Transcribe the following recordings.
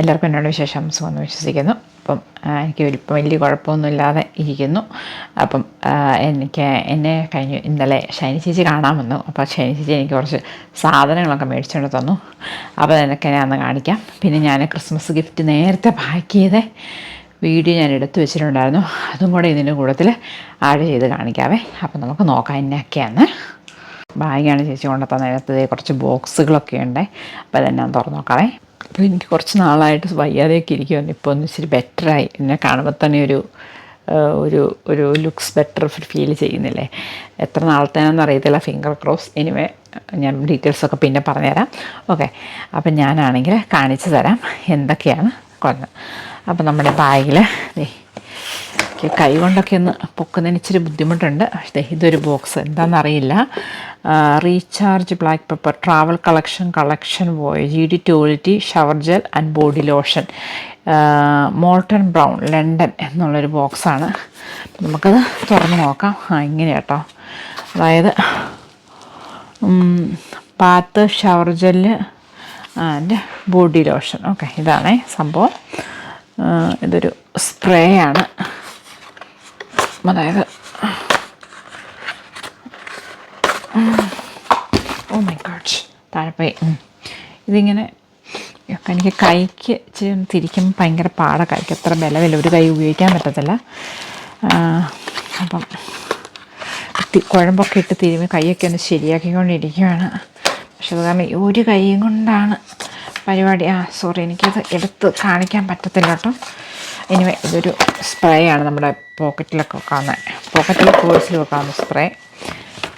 എല്ലാവർക്കും എന്നോട് വിശേഷം സുഖമെന്ന് വിശ്വസിക്കുന്നു. അപ്പം എനിക്ക് ഇപ്പം വലിയ കുഴപ്പമൊന്നുമില്ലാതെ ഇരിക്കുന്നു. അപ്പം എനിക്ക് എന്നെ കഴിഞ്ഞു ഇന്നലെ ഷൈനി ചേച്ചി കാണാൻ വന്നു. അപ്പോൾ ഷൈനി ചേച്ചി എനിക്ക് കുറച്ച് സാധനങ്ങളൊക്കെ മേടിച്ചുകൊണ്ട് തന്നു. അപ്പോൾ അതൊക്കെ ഞാൻ അന്ന് കാണിക്കാം. പിന്നെ ഞാൻ ക്രിസ്മസ് ഗിഫ്റ്റ് നേരത്തെ പാക്ക് ചെയ്തേ. വീഡിയോ ഞാൻ എടുത്തു വെച്ചിട്ടുണ്ടായിരുന്നു. അതും കൂടെ ഇതിന്റെ കൂട്ടത്തിൽ ആഡ് ചെയ്ത് കാണിക്കാവേ. അപ്പം നമുക്ക് നോക്കാം എന്നൊക്കെയാണ് ബാഗാണ് ചേച്ചി കൊണ്ടുത്തന്ന നേരത്തെ കുറച്ച് ബോക്സുകളൊക്കെ ഉണ്ട്. അപ്പോൾ അതെന്നെ തുറന്നു നോക്കാവേ. അപ്പോൾ എനിക്ക് കുറച്ച് നാളായിട്ട് വയ്യാതെയൊക്കെ ഇരിക്കുവാണ് ഇപ്പോൾ ഒന്ന് ഇച്ചിരി ബെറ്ററായി എന്നെ കാണുമ്പോൾ തന്നെ ഒരു ഒരു ഒരു ലുക്സ് ബെറ്റർ ഫീൽ ചെയ്യുന്നില്ലേ? എത്ര നാളത്തേനാണെന്ന് അറിയത്തില്ല. ഫിംഗർ ക്രോസ് എനിവേ ഞാൻ ഡീറ്റെയിൽസൊക്കെ പിന്നെ പറഞ്ഞുതരാം. ഓക്കെ അപ്പം ഞാനാണെങ്കിൽ കാണിച്ചു തരാം. എന്തൊക്കെയാണ് കൊന്ന്. അപ്പം നമ്മുടെ ബാഗിൽ എനിക്ക് കൈ കൊണ്ടൊക്കെ ഒന്ന് പൊക്കുന്നതിന് ഇച്ചിരി ബുദ്ധിമുട്ടുണ്ട്. പക്ഷേ ഇതൊരു ബോക്സ്. എന്താണെന്നറിയില്ല. Recharge black pepper travel collection collection voyage G D toiletry shower gel and body lotion. Molton Brown London എന്നുള്ളൊരു ബോക്സാണ്. നമുക്കത് തുറന്ന് നോക്കാം. ആ ഇങ്ങനെ കേട്ടോ. അതായത് bath shower gel and body lotion. Okay ഇതാണേ സംഭവം. ഇതൊരു സ്പ്രേ ആണ് അതായത് ഓ മൈ ഗോഡ് താഴെ പോയി ഉം. ഇതിങ്ങനെ എനിക്ക് കൈക്ക് ഇച്ചിരി തിരിക്കുമ്പോൾ ഭയങ്കര പാടാണ് കൈക്ക് അത്ര ബലമില്ല. ഒരു കൈ ഉപയോഗിക്കാൻ പറ്റത്തില്ല. അപ്പം കുഴമ്പൊക്കെ ഇട്ട് തിരുമ്മി കൈയൊക്കെ ഒന്ന് ശരിയാക്കിക്കൊണ്ടിരിക്കുകയാണ് പക്ഷെ അത് കാരണം ഒരു കൈയും കൊണ്ടാണ് പരിപാടി. ആ സോറി എനിക്കത് എടുത്ത് കാണിക്കാൻ പറ്റത്തില്ല കേട്ടോ. എനിവേ ഇതൊരു സ്പ്രേ ആണ് നമ്മുടെ പോക്കറ്റിലൊക്കെ വെക്കാവുന്ന. പോക്കറ്റിൽ പേഴ്സിൽ വെക്കാവുന്ന സ്പ്രേ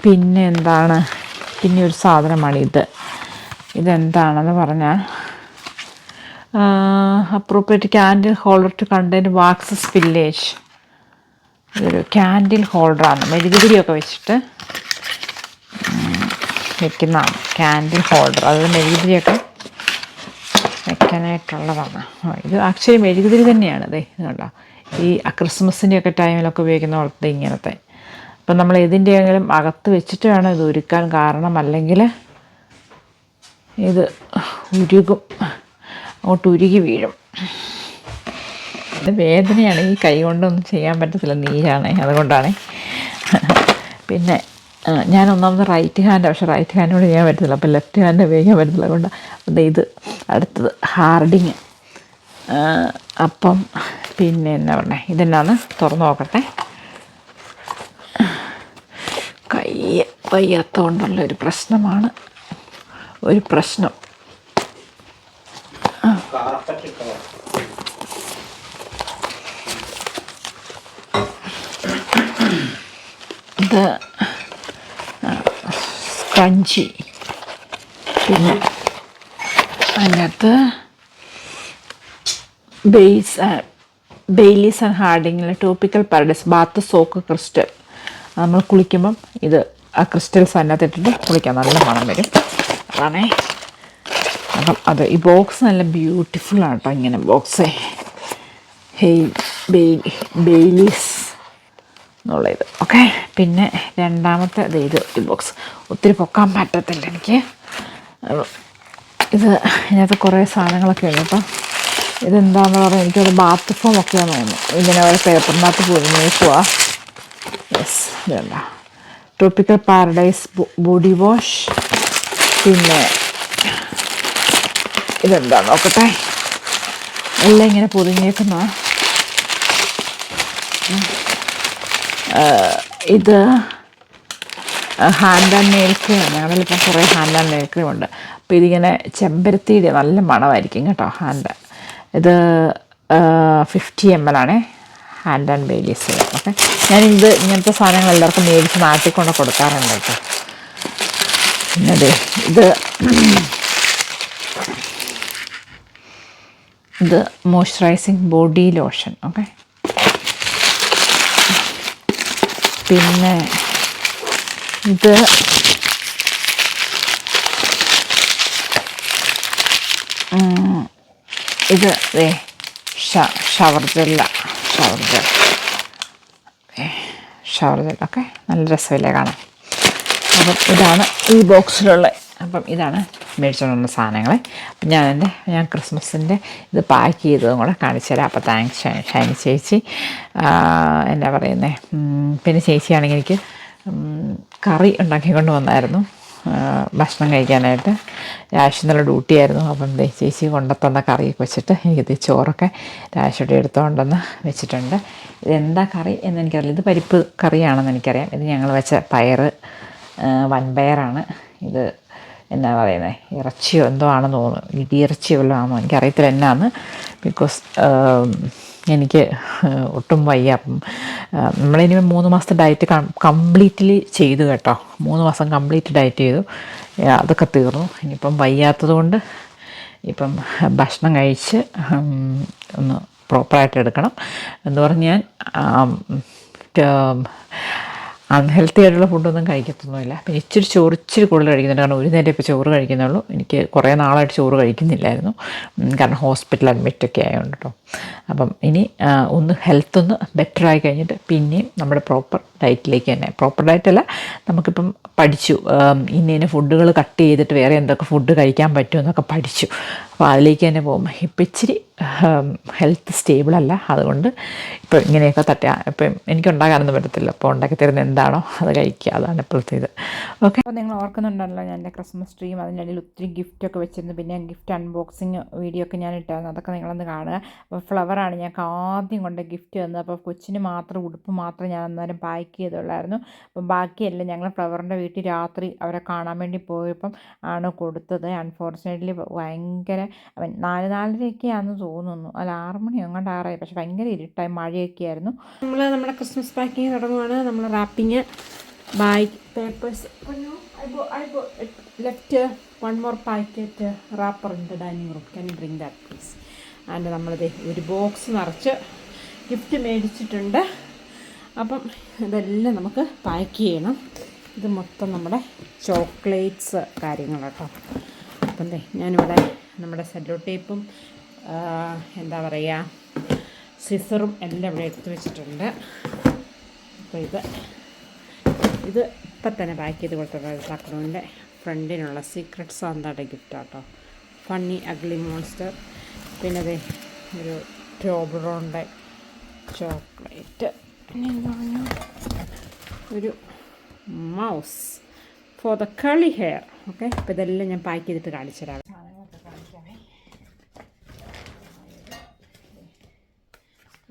പിന്നെ എന്താണ്? പിന്നെ ഒരു സാധനമാണ് ഇത്. ഇതെന്താണെന്ന് പറഞ്ഞാൽ appropriate candle holder to contain wax spillage ഇതൊരു ക്യാൻഡിൽ ഹോൾഡറാണ് മെഴുകുതിരിയൊക്കെ വെച്ചിട്ട് വെക്കുന്നതാണ് ക്യാൻഡിൽ ഹോൾഡർ അതായത് മെഴുകുതിരിയൊക്കെ വെക്കാനായിട്ടുള്ളതാണ് ആ, ഇത് ആക്ച്വലി മെഴുകുതിരി തന്നെയാണ്. അതെ കണ്ടോ? ഈ ക്രിസ്മസിന്റെ ഒക്കെ ടൈമിലൊക്കെ ഉപയോഗിക്കുന്ന പോലത്തെ ഇങ്ങനത്തെ. അപ്പം നമ്മൾ ഏതിന്റെയെങ്കിലും അകത്ത് വെച്ചിട്ട് വേണം ഇത് ഉരുക്കാൻ കാരണം അല്ലെങ്കിൽ ഇത് ഉരുകും. അങ്ങോട്ട് ഉരുകി വീഴും. ഇത് വേദനയാണ്. ഈ കൈ കൊണ്ടൊന്നും ചെയ്യാൻ പറ്റത്തില്ല. നീരാണ്. അതുകൊണ്ടാണ്. പിന്നെ ഞാൻ ഒന്നാമത് റൈറ്റ് ഹാൻഡ് പക്ഷേ റൈറ്റ് ഹാൻഡോട് ചെയ്യാൻ പറ്റത്തില്ല. അപ്പോൾ ലെഫ്റ്റ് ഹാൻഡ് ഉപയോഗിക്കാൻ പറ്റത്തില്ല. അതുകൊണ്ട് അത് ഇത് അടുത്തത് ഹാർഡിങ് അപ്പം പിന്നെ എന്നാ പറഞ്ഞേ? ഇതെന്നാന്ന് തുറന്നു നോക്കട്ടെ. കൈ വയ്യാത്തതുകൊണ്ടുള്ള ഒരു പ്രശ്നമാണ്. ഒരു പ്രശ്നം. ഇത് സ്ക്രഞ്ചി പിന്നെ അതിനകത്ത് ബേസ് Baylis and ഹാർഡിങ്ങിലെ tropical paradise bath soak crystal. നമ്മൾ കുളിക്കുമ്പം ഇത് ആ ക്രിസ്റ്റൽസ് അതിനകത്ത് ഇട്ടിട്ട് കുളിക്കാൻ നല്ല മണം വരും. അതാണേ. അപ്പം അത് ഈ ബോക്സ് നല്ല ബ്യൂട്ടിഫുൾ ആണ് കേട്ടോ ഇങ്ങനെ ബോക്സേ. ഹെയ് ബെയ് ബെയിലീസ്. എന്നുള്ള ഇത് ഓക്കെ പിന്നെ രണ്ടാമത്തെ ഇത് ഇത് ഈ ബോക്സ് ഒത്തിരി പൊക്കാൻ പറ്റത്തില്ല എനിക്ക്. ഇത് ഇതിനകത്ത് കുറേ സാധനങ്ങളൊക്കെ ഉണ്ട് അപ്പം ഇതെന്താന്ന് പറഞ്ഞാൽ എനിക്കത് ബാത്ത് ഫോം ഒക്കെയാണ് തോന്നുന്നു. ഇങ്ങനെ ഒരു പേപ്പറിനകത്ത് പൊതിഞ്ഞേക്കുക യെസ് ഇതല്ല ട്രോപ്പിക്കൽ പാരഡൈസ് ബോഡി വാഷ് പിന്നെ ഇതെന്താ നോക്കട്ടെ? എല്ലാം ഇങ്ങനെ പൊതിഞ്ഞേക്കുന്ന ഇത് ഹാൻഡ് ആൻഡ് നെയിൽ ക്രീം ഞങ്ങളിൽ ഇപ്പം കുറേ ഹാൻഡ് ആൻഡ് നെയിൽ ക്രീം ഉണ്ട്. അപ്പോൾ ഇതിങ്ങനെ ചെമ്പരത്തിയുടെ നല്ല മണമായിരിക്കും കേട്ടോ ഹാൻഡ് ഇത് ഫിഫ്റ്റി എം എൽ ആണേ ഹാൻഡ് ആൻഡ് ബേലീസ് ഓക്കെ. ഞാനിത് ഇങ്ങനത്തെ സാധനങ്ങൾ എല്ലാവർക്കും മേടിച്ച് നാട്ടിൽ കൊണ്ട് കൊടുക്കാറുണ്ട് കേട്ടോ. പിന്നെ ദേ ഇത് ഇത് മോയ്സ്ചറൈസിങ് ബോഡി ലോഷൻ ഓക്കെ. പിന്നെ ഇത് ഇത് ദേ shower gel shower gel shower gel okay നല്ല രസമില്ലേ കാണാം അപ്പം ഇതാണ് ഈ ബോക്സിലുള്ള അപ്പം ഇതാണ് മേടിച്ചുകൊണ്ട് വന്ന സാധനങ്ങളെ. അപ്പം ഞാൻ എന്റെ ഞാൻ ക്രിസ്മസിന്റെ ഇത് പാക്ക് ചെയ്തതും കൂടെ കാണിച്ചു തരാം. അപ്പോൾ താങ്ക്സ് ഷൈനി ചേച്ചി. എന്നാ പറയുന്നത് പിന്നെ ചേച്ചിയാണെങ്കിൽ എനിക്ക് കറി ഉണ്ടാക്കിക്കൊണ്ട് വന്നായിരുന്നു. ഭക്ഷണം കഴിക്കാനായിട്ട്. രാശി നല്ല ഡ്യൂട്ടി ആയിരുന്നു. അപ്പം ചേച്ചി കൊണ്ടുത്തന്ന കറിയൊക്കെ വെച്ചിട്ട് എനിക്കിത് ചോറൊക്കെ രാശിയുടെ എടുത്തുകൊണ്ടെന്ന് വെച്ചിട്ടുണ്ട്. ഇതെന്താ കറി എന്ന് എനിക്കറിയില്ല ഇത് പരിപ്പ് കറിയാണെന്ന് എനിക്കറിയാം. ഇത് ഞങ്ങൾ വെച്ച പയറ് ആ, വൻപയറാണ്. ഇത് എന്നാ പറയുന്നത് ഇറച്ചിയോ എന്തോ ആണെന്ന് തോന്നുന്നു. ഇടിയിറച്ചി വല്ലതും ആണോ? എനിക്കറിയത്തില്ല എന്നാന്ന്. ബിക്കോസ് എനിക്ക് ഒട്ടും വയ്യ. അപ്പം നമ്മളിനി മൂന്ന് മാസത്തെ ഡയറ്റ് കംപ്ലീറ്റ്ലി ചെയ്തു കേട്ടോ. മൂന്ന് മാസം കംപ്ലീറ്റ് ഡയറ്റ് ചെയ്തു. അതൊക്കെ തീർന്നു. ഇനിയിപ്പം വയ്യാത്തത് കൊണ്ട് ഇപ്പം ഭക്ഷണം കഴിച്ച് ഒന്ന് പ്രോപ്പറായിട്ട് എടുക്കണം. എന്ന് പറഞ്ഞ് ഞാൻ അൺഹെൽത്തി ആയിട്ടുള്ള ഫുഡൊന്നും കഴിക്കത്തൊന്നുമില്ല. പിന്നെ ഇച്ചിരി ചോറ് ഇച്ചിരി കൂടുതൽ കഴിക്കുന്നുണ്ട്. കാരണം ഒരു നേരം ഇപ്പോൾ ചോറ് കഴിക്കുന്നുള്ളൂ എനിക്ക് കുറേ നാളായിട്ട് ചോറ് കഴിക്കുന്നില്ലായിരുന്നു. കാരണം ഹോസ്പിറ്റൽ അഡ്മിറ്റൊക്കെ ആയതുകൊണ്ട് കേട്ടോ അപ്പം ഇനി ഒന്ന് ഹെൽത്ത് ഒന്ന് ബെറ്റർ ആയി കഴിഞ്ഞിട്ട് പിന്നെയും നമ്മുടെ പ്രോപ്പർ ഡയറ്റിലേക്ക് തന്നെ. പ്രോപ്പർ ഡയറ്റല്ല നമുക്കിപ്പം പഠിച്ചു. ഇന്ന ഇന്ന ഫുഡുകൾ കട്ട് ചെയ്തിട്ട് വേറെ എന്തൊക്കെ ഫുഡ് കഴിക്കാൻ പറ്റുമെന്നൊക്കെ പഠിച്ചു. അപ്പോൾ അതിലേക്ക് തന്നെ പോകുമ്പോൾ ഇപ്പം ഇച്ചിരി ഹെൽത്ത് സ്റ്റേബിൾ അല്ല. അതുകൊണ്ട് ഇപ്പം ഇങ്ങനെയൊക്കെ തട്ടുക ഇപ്പം എനിക്ക് ഉണ്ടാകാനൊന്നും പറ്റത്തില്ല. അപ്പോൾ ഉണ്ടാക്കി തരുന്ന എന്താണോ അത് കഴിക്കുക. അതാണ് ഇപ്പോഴത്തെ ഇത്. ഓക്കെ അപ്പോൾ നിങ്ങൾ ഓർക്കുന്നുണ്ടല്ലോ ഞാൻ എന്റെ ക്രിസ്മസ് ട്രീയും അതിന്റെ ഇടയിൽ ഒത്തിരി ഗിഫ്റ്റൊക്കെ വെച്ചിരുന്നു. പിന്നെ ഗിഫ്റ്റ് അൺബോക്സിങ് വീഡിയോ ഒക്കെ ഞാൻ ഇട്ടായിരുന്നു. അതൊക്കെ നിങ്ങളൊന്ന് കാണുക. അപ്പോൾ ഫ്ലവറാണ് ഞാൻ ആദ്യം കൊണ്ട് ഗിഫ്റ്റ് തന്നത്. അപ്പോൾ കൊച്ചിന് മാത്രം ഉടുപ്പ് മാത്രം ഞാൻ അന്നേരം പാക്ക് ചെയ്തുള്ളായിരുന്നു. അപ്പം ബാക്കിയെല്ലാം ഞങ്ങൾ ഫ്ലവറിന്റെ വീട്ടിൽ രാത്രി അവരെ കാണാൻ വേണ്ടി പോയപ്പം ആണ് കൊടുത്തത്. അൺഫോർച്ചുനേറ്റ്ലി ഭയങ്കര അവൻ നാല് നാലരയൊക്കെയാണെന്ന് തോന്നുന്നു. അല്ല ആറ് മണി അങ്ങോട്ട് ആറായി. പക്ഷെ ഭയങ്കര ഇരുട്ടായി. മഴയൊക്കെ ആയിരുന്നു നമ്മൾ നമ്മുടെ ക്രിസ്മസ് പാക്കിങ് തുടങ്ങുവാണ്. നമ്മൾ wrapping by papers left one more packet wrapper in dining room. Can you bring that please and നമ്മളത് ഒരു ബോക്സ് നിറച്ച് ഗിഫ്റ്റ് മേടിച്ചിട്ടുണ്ട്. അപ്പം ഇതെല്ലാം നമുക്ക് പാക്ക് ചെയ്യണം. ഇത് മൊത്തം നമ്മുടെ ചോക്ലേറ്റ്സ് കാര്യങ്ങളാട്ടോ അപ്പം ദേ ഞാനിവിടെ നമ്മുടെ സെല്ലോ ടേപ്പും എന്താ പറയുക സിസറും എല്ലാം ഇവിടെ എടുത്ത് വെച്ചിട്ടുണ്ട്. അപ്പോൾ ഇത് ഇത് ഇപ്പം തന്നെ പാക്ക് ചെയ്ത് കൊടുത്തിട്ടുണ്ട് തക്കണൂന്റെ ഫ്രണ്ടിനുള്ള സീക്രട്ട് സാന്താടെ ഗിഫ്റ്റ് ആട്ടോ. ഫണ്ണി അഗ്ലി മോൺസ്റ്റർ പിന്നെ അതെ ഒരു ടോബ്രോണിന്റെ ചോക്ലേറ്റ് പിന്നെ പറഞ്ഞു? ഒരു mousse for the curly hair okay അപ്പോൾ ഇതെല്ലാം ഞാൻ പാക്ക് ചെയ്തിട്ട് കാണിച്ചു തരാം സാധനങ്ങളൊക്കെ കാണിക്കാമേ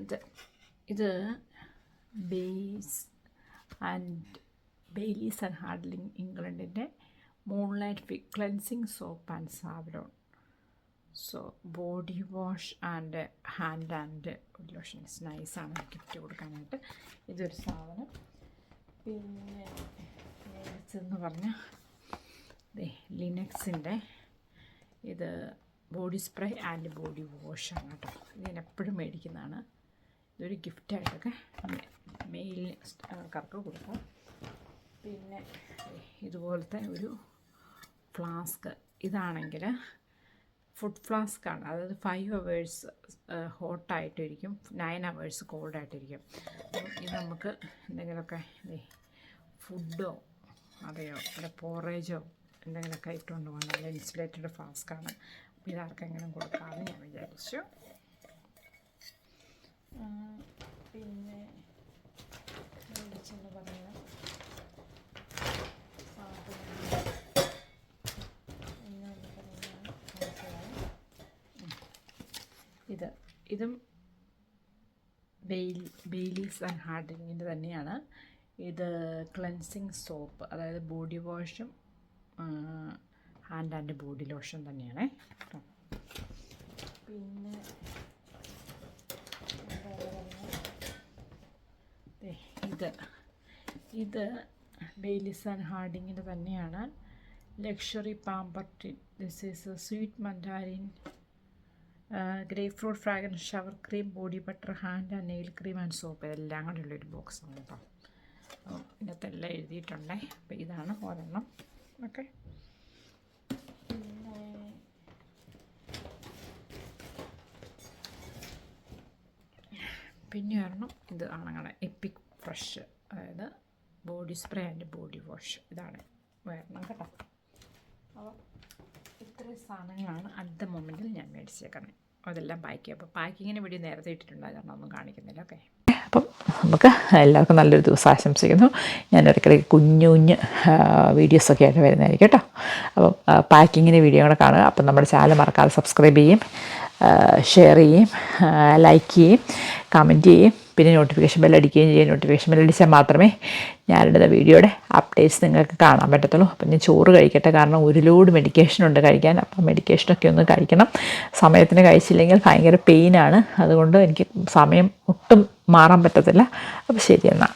ഇത് ഇത് base and Baylis and Harding ഇംഗ്ലണ്ടിന്റെ moonlight phi cleansing soap and Savlon so body wash and hand and lotions നൈസാണ് ഗിഫ്റ്റ് കൊടുക്കാനായിട്ട് ഇതൊരു സാധനം. പിന്നെ ലിനക്സ് എന്ന് പറഞ്ഞാൽ ലിനക്സിന്റെ ഇത് ബോഡി സ്പ്രേ ആൻഡ് ബോഡി വാഷാണ് കേട്ടോ. ഇത് ഞാൻ എപ്പോഴും മേടിക്കുന്നതാണ്. ഇതൊരു ഗിഫ്റ്റായിട്ടൊക്കെ മെയിൽ ആൾക്കാർക്ക് കൊടുക്കും. പിന്നെ ഇതുപോലത്തെ ഒരു ഫ്ലാസ്ക് ഇതാണെങ്കിൽ ഫുഡ് ഫ്ലാസ്ക് ആണ്. അതായത് ഫൈവ് അവേഴ്സ് ഹോട്ടായിട്ടിരിക്കും നയൻ അവേഴ്സ് കോൾഡായിട്ടിരിക്കും ഇത് നമുക്ക് എന്തെങ്കിലുമൊക്കെ ഫുഡോ അതെയോ അവിടെ പോറേജോ എന്തെങ്കിലുമൊക്കെ ഇട്ടുകൊണ്ട് പോകാൻ നല്ല ഇൻസുലേറ്റഡ് ഫ്ലാസ്ക്കാണ് ഇതാർക്കെങ്കിലും കൊടുക്കാമെന്ന് ഞാൻ വിചാരിച്ചു. പിന്നെ മനസ്സിലായി ഉം. ഇത് ഇതും ബെയിൽ ബെയിലീസ് ആൻഡ് ഹാർഡിങ്ങിന്റെ തന്നെയാണ് ഇത് ക്ലെൻസിങ് സോപ്പ് അതായത് ബോഡി വാഷും ഹാൻഡ് ആൻഡ് ബോഡി ലോഷൻ തന്നെയാണ് പിന്നെ എന്താ പറയുക ദേ, ഇത്. ഇത് ബെയ്ലിസ് ആൻഡ് ഹാർഡിങ്ങിന്റെ തന്നെയാണ്. Luxury പാമ്പർട്ടി this is sweet mandarin grapefruit fragrance shower cream body butter hand and nail cream and soap ഇതെല്ലാം കൂടെ ഉള്ളൊരു ബോക്സാണ് കേട്ടോ. അപ്പോൾ ഇതിനകത്ത് എല്ലാം എഴുതിയിട്ടുണ്ടേ. അപ്പോൾ ഇതാണ് ഒരെണ്ണം. ഓക്കെ പിന്നെ ഒരെണ്ണം. ഇത് ആണങ്ങളെ. ഫ്രഷ് അതായത് body spray and body wash ഇതാണ് വരണം കേട്ടോ. അപ്പോൾ ഇത്രയും സാധനങ്ങളാണ് അടുത്ത മൊമെന്റിൽ ഞാൻ മേടിച്ചേക്കുന്നത്. അതെല്ലാം പാക്ക് ചെയ്യും. അപ്പോൾ പാക്കിങ്ങിന് വീഡിയോ നേരത്തെ ഇട്ടിട്ടുണ്ട് കാരണം ഒന്നും കാണിക്കുന്നില്ല. ഓക്കെ അപ്പം നമുക്ക് എല്ലാവർക്കും നല്ലൊരു ദിവസം ആശംസിക്കുന്നു. ഞാൻ ഇടയ്ക്കിടയ്ക്ക് കുഞ്ഞു കുഞ്ഞ് വീഡിയോസൊക്കെ ആയിട്ട് വരുന്നതായിരിക്കും കേട്ടോ. അപ്പം പാക്കിങ്ങിന് വീഡിയോ കൂടെ കാണുക. അപ്പം നമ്മുടെ ചാനൽ മറക്കാതെ സബ്സ്ക്രൈബ് ചെയ്യും ഷെയർ ചെയ്യും ലൈക്ക് ചെയ്യും. കമന്റ് ചെയ്യുകയും പിന്നെ നോട്ടിഫിക്കേഷൻ ബെൽ അടിക്കുകയും ചെയ്യുക നോട്ടിഫിക്കേഷൻ ബെൽ അടിച്ചാൽ മാത്രമേ ഞാനിടുന്ന വീഡിയോയുടെ അപ്ഡേറ്റ്സ് നിങ്ങൾക്ക് കാണാൻ പറ്റത്തുള്ളൂ. അപ്പം ഞാൻ ചോറ് കഴിക്കട്ടെ. കാരണം ഒരു ലോഡ് മെഡിക്കേഷൻ ഉണ്ട് കഴിക്കാൻ. അപ്പം മെഡിക്കേഷനൊക്കെ ഒന്ന് കഴിക്കണം. സമയത്തിന് കഴിച്ചില്ലെങ്കിൽ ഭയങ്കര പെയിനാണ് അതുകൊണ്ട് എനിക്ക് സമയം ഒട്ടും മാറാൻ പറ്റത്തില്ല. അപ്പോൾ ശരി എന്നാൽ